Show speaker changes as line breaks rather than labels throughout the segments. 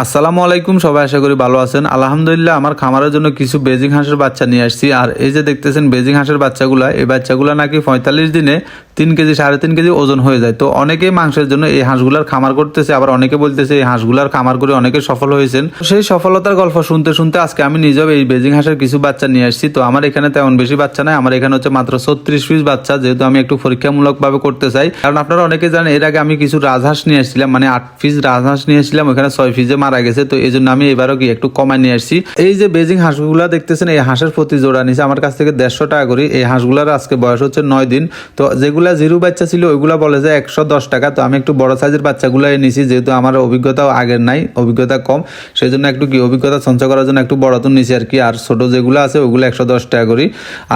আসসালামু আলাইকুম, সবাই আশা করি ভালো আছেন। আলহামদুলিল্লাহ, আমার খামারের জন্য কিছু বেজিং হাঁসের বাচ্চা নিয়ে আসছি। আর এই যে দেখতেছেন বেজিং হাঁসের বাচ্চাগুলা, এই বাচ্চাগুলা নাকি পঁয়তাল্লিশ দিনে তিন কেজি, সাড়ে তিন কেজি ওজন হয়ে যায়। তো অনেকেই মাংসের জন্য এই হাঁসগুলার খামার করতেছে, আবার অনেকে বলতেছে এই হাঁসগুলার খামার করে অনেকে সফল হয়েছেন। সেই সফলতার গল্প শুনতে শুনতে আজকে আমি নিজেও এই বেজিং হাঁসের কিছু বাচ্চা নিয়ে আসছি। তো আমার এখানে তেমন বেশি বাচ্চা নাই, আমার এখানে হচ্ছে মাত্র ছত্রিশ পিস বাচ্চা, যেহেতু আমি একটু পরীক্ষামূলক ভাবে করতে চাই। কারণ আপনারা অনেকে জানেন, এর আগে আমি কিছু রাজহাঁস নিয়ে আসছিলাম মানে আট পিস রাজহাঁস নিয়ে এসেছিলাম ওখানে ছয় পিসে মারা গেছে। তো এই জন্য আমি এবারও কি একটু কমায় নিয়ে আসছি। এই যে বেজিং হাঁসগুলা দেখতেছেন, এই হাঁসের প্রতি জোড়া নিছে, আমার কাছ থেকে দেড়শো টাকা করি। এই হাঁসগুলার আজকে বয়স হচ্ছে নয় দিন। তো যেগুলা জিরো বাচ্চা ছিল, ওইগুলা বলে যে একশো দশ টাকা। তো আমি একটু বড় সাইজের বাচ্চাগুলো নিছি যেহেতু আমার অভিজ্ঞতা আগের নাই, অভিজ্ঞতা কম। সেই জন্য একটু কি অভিজ্ঞতা সঞ্চয় করার জন্য একটু বড় তো নিছি আর কি। আর ছোট যেগুলো আছে, ওগুলো একশো দশ টাকা করি।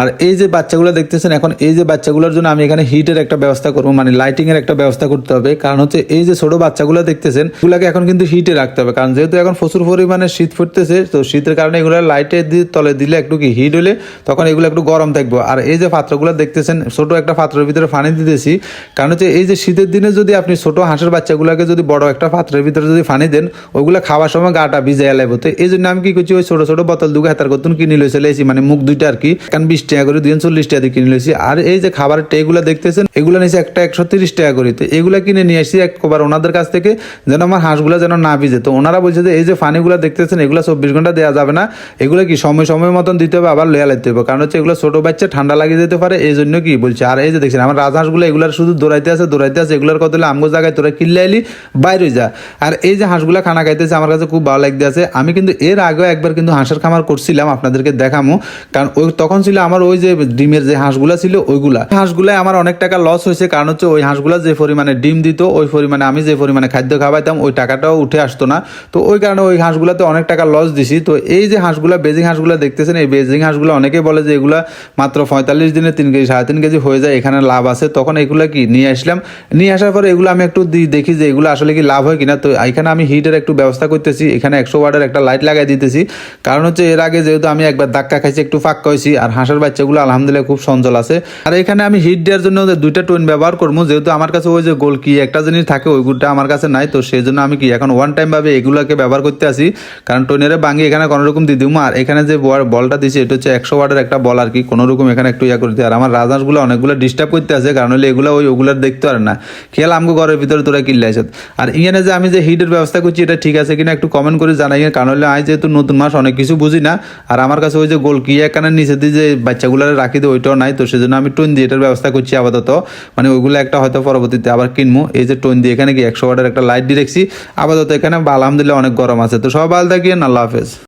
আর এই যে বাচ্চাগুলো দেখতেছেন, এখন এই যে বাচ্চাগুলোর জন্য আমি এখানে হিটের একটা ব্যবস্থা করব মানে লাইটিং এর একটা ব্যবস্থা করতে হবে। কারণ হচ্ছে এই যে ছোট বাচ্চাগুলো দেখতেছেন, এগুলাকে এখন কিন্তু হিটে রাখতে হবে। কারণ যেহেতু এখন প্রচুর পরিমাণে শীত ফুটতেছে তো শীতের কারণে এগুলো লাইটে তলে দিলে একটু কি হিট হলে তখন এগুলো একটু গরম থাকবে। আর এই যে পাত্রগুলো দেখতেছেন, ছোট একটা পাত্রের ভিতরে পানি দিতেছি। কারণ হচ্ছে এই যে শীতের দিনে যদি আপনি ছোট হাঁসের বাচ্চাগুলোকে যদি বড় একটা পাত্রের ভিতরে যদি পানি দেন ওইগুলো খাওয়ার সময় গাটা ভিজে এলাইব তো এই জন্য আমি কি করছি, ওই ছোট ছোট বোতল দুটো হাতার করতুন কিনে লইছে লেছি মানে মুখ দুইটা আর কি। কারণ বিশ টাকা করে দুজন চল্লিশ টাকা দিয়ে কিনে লইছি। আর এই যে খাবারের ট্রেগুলো দেখতেছেন, এগুলো নিয়েছে একটা একশো তিরিশ টাকা করে। তো এগুলো কিনে নিয়ে আসছি একবার ওনাদের কাছ থেকে, যেন আমার হাঁসগুলো যেন না ভিজে। তো ওনারা বলছে যে, এই যে পানিগুলো দেখতেছেন, এগুলো চব্বিশ ঘণ্টা দেওয়া যাবে না। এগুলো কি সময় সময় মতন দিতে হবে, আবার লেয়া লাগতে হবে। কারণ হচ্ছে এগুলো ছোট বাচ্চা, ঠান্ডা লাগিয়ে যেতে পারে। এই জন্য কি বলছে, আর এই যে দেখছেন, আমার রাজহাঁসগুলো এগুলোর শুধু দৌড়াইতে আছে দৌড়াইতে আছে। এগুলোর কথা হলে আমগো জায়গায় তোরা কিনলে আইলি, বাইরে যা আর এই যে হাঁসগুলো খানা খাইতেছে, আমার কাছে খুব ভালো লাগতে আছে আমি কিন্তু এর আগেও একবার কিন্তু হাঁসের খামার করছিলাম, আপনাদেরকে দেখামো। কারণ ওই তখন ছিল আমার ওই যে ডিমের যে হাঁসগুলা ছিল, ওইগুলা। হাঁসগুলাই আমার অনেক টাকা লস হয়েছে, কারণ হচ্ছে ওই হাঁসগুলা যে পরিমাণে ডিম দিত, ওই পরিমাণে আমি যে পরিমাণে খাদ্য খাওয়াইতাম, ওই টাকাটাও উঠে আসতো না। তো ওই কারণে ওই হাঁসগুলাতে অনেক টাকা লস দিছি। তো এই যে হাঁসগুলা, বেজিং হাঁসগুলা দেখতেছেন, এই বেজিং হাঁসগুলো অনেকেই বলে যে এগুলা মাত্র পঁয়তাল্লিশ দিনে তিন কেজি, সাড়ে তিন কেজি হয়ে যায়, এখানে লাভ আছে। তখন এগুলা কি নিয়ে আসলাম। নিয়ে আসার পরে এগুলো আমি একটু দেখি যে এগুলো আসলে কি লাভ হয় কিনা। তো এখানে আমি হিটের একটু ব্যবস্থা করতেছি। এখানে একশো ওয়াটের একটা লাইট লাগাই দিতেছি। কারণ হচ্ছে এর আগে যেহেতু আমি একবার ধাক্কা খাইছি, একটু ফাঁক হয়েছি আর হাঁসের বাচ্চাগুলো আলহামদুলিল্লাহ খুব সঞ্চল আছে। আর এখানে আমি হিট দেওয়ার জন্য দুইটা টোন ব্যবহার করব, যেহেতু আমার কাছে ওই যে গোল কি একটা জিনিস থাকে, ওই ওইগুলোটা আমার কাছে নাই। তো সেই জন্য আমি কি এখন ওয়ান টাইম ভাবে এগুলোকে ব্যবহার করতে আসি কারণ টোনেরে ভাঙি এখানে কোনো রকম দিয়ে দিব। আর এখানে যে বল- বলটা দিছি, এটা হচ্ছে একশো ওয়াটের একটা বল আর কি। কোনো রকম এখানে একটু ইয়া করতে আর আমার রাজহাঁসগুলো অনেকগুলো ডিস্টার্ব করতে আছে। কারণ হলে এগুলো ওই ওগুলার দেখতে পারে না। খেয়াল আমগো ঘরের ভিতরে তোরা কিনলে আসত আর ইখানে যে আমি যে হিটের ব্যবস্থা করছি, এটা ঠিক আছে কিনা একটু কমেন্ট করে জানাই। কারণ হলে আমি যেহেতু নতুন মাস, অনেক কিছু বুঝি না। আর আমার কাছে ওই যে গোল কি এখানে নিচে দিয়ে যে বাচ্চাগুলো রাখি দিই ওইটাও নাই। তো সেজন্য আমি টোন দিয়ে এটার ব্যবস্থা করছি আপাতত। মানে ওইগুলো একটা হয়তো পরবর্তীতে আবার কিনবো এই যে টোন দিয়ে এখানে কি একশো ওয়াটের একটা লাইট দিয়ে রেখছি। আপাতত এখানে আলহামদুলিল্লাহ অনেক গরম আছে। তো সব ভালো থাকিয়েন আল্লাহ হাফেজ।